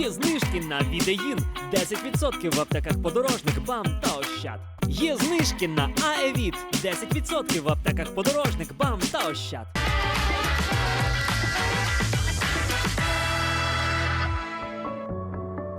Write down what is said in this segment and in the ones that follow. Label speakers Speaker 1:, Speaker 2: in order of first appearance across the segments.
Speaker 1: Є знижки на відеїн 10% в аптеках подорожник, бам та ощад. Є знижки на Аевіт 10% в аптеках подорожник, бам та ощад.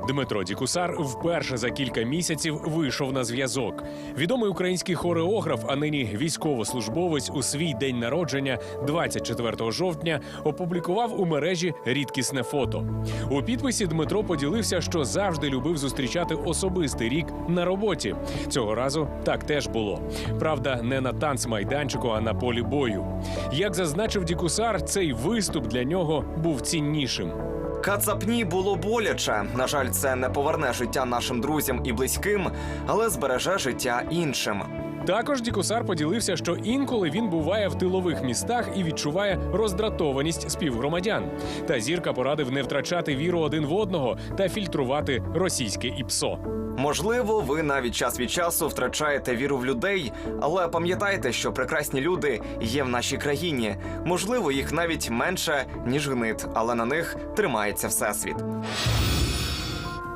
Speaker 2: Дмитро Дікусар вперше за кілька місяців вийшов на зв'язок. Відомий український хореограф, а нині військовослужбовець у свій день народження, 24 жовтня, опублікував у мережі рідкісне фото. У підписі Дмитро поділився, що завжди любив зустрічати особистий рік на роботі. Цього разу так теж було. Правда, не на танцмайданчику, а на полі бою. Як зазначив Дікусар, цей виступ для нього був ціннішим.
Speaker 3: Кацапні було боляче. На жаль, це не поверне життя нашим друзям і близьким, але збереже життя іншим.
Speaker 2: Також Дікусар поділився, що інколи він буває в тилових містах і відчуває роздратованість співгромадян. Та зірка порадив не втрачати віру один в одного та фільтрувати російське іпсо.
Speaker 3: Можливо, ви навіть час від часу втрачаєте віру в людей, але пам'ятайте, що прекрасні люди є в нашій країні. Можливо, їх навіть менше ніж гнит, але на них тримається всесвіт.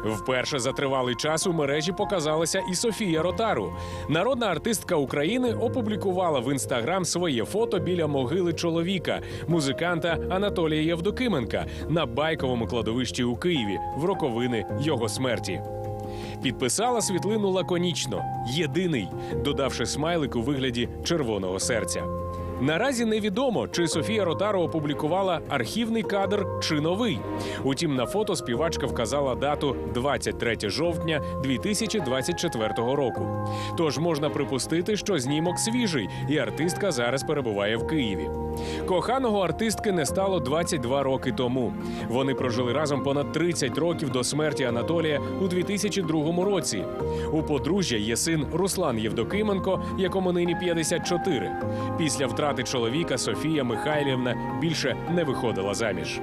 Speaker 2: Вперше за тривалий час у мережі показалася і Софія Ротару. Народна артистка України опублікувала в інстаграм своє фото біля могили чоловіка, музиканта Анатолія Євдокименка на байковому кладовищі у Києві в роковини його смерті. Підписала світлину лаконічно, єдиний, додавши смайлик у вигляді червоного серця. Наразі невідомо, чи Софія Ротаро опублікувала архівний кадр чи новий. Утім, на фото співачка вказала дату 23 жовтня 2024 року. Тож можна припустити, що знімок свіжий, і артистка зараз перебуває в Києві. Коханого артистки не стало 22 роки тому. Вони прожили разом понад 30 років до смерті Анатолія у 2002 році. У подружжя є син Руслан Євдокименко, якому нині 54. Після втрати чоловіка Софія Михайлівна більше не виходила заміж.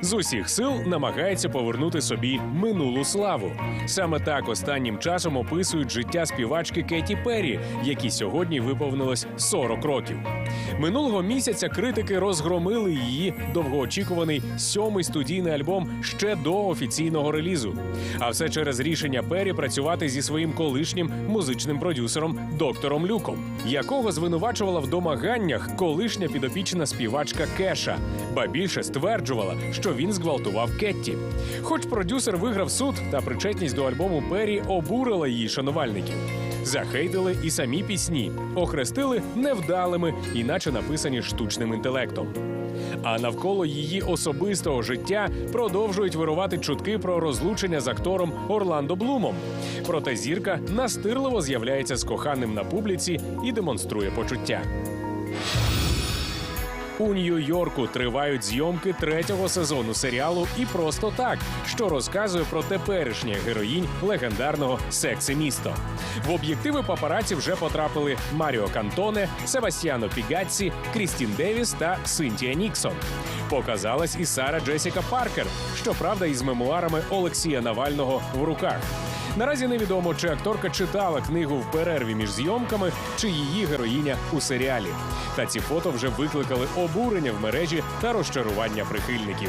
Speaker 2: З усіх сил намагається повернути собі минулу славу. Саме так останнім часом описують життя співачки Кеті Перрі, якій сьогодні виповнилось 40 років. Минулого місяця критики розгромили її довгоочікуваний сьомий студійний альбом ще до офіційного релізу. А все через рішення Перрі працювати зі своїм колишнім музичним продюсером доктором Люком, якого звинувачувала в домаганнях колишня підопічна співачка Кеша, ба більше стверджувала, що він зґвалтував Кетті. Хоч продюсер виграв суд та причетність до альбому Перрі обурила її шанувальників. Захейтили і самі пісні, охрестили невдалими, іначе написані штучним інтелектом. А навколо її особистого життя продовжують вирувати чутки про розлучення з актором Орландо Блумом. Проте зірка настирливо з'являється з коханим на публіці і демонструє почуття. У Нью-Йорку тривають зйомки третього сезону серіалу і просто так, що розказує про теперішнє героїнь легендарного секси місто. В об'єктиви папараці вже потрапили Маріо Кантоне, Себастьяно Пігацці, Крістін Девіс та Синтія Ніксон. Показалась і Сара Джесіка Паркер, щоправда, із мемуарами Олексія Навального в руках. Наразі невідомо, чи акторка читала книгу в перерві між зйомками, чи її героїня у серіалі. Та ці фото вже викликали обурення в мережі та розчарування прихильників.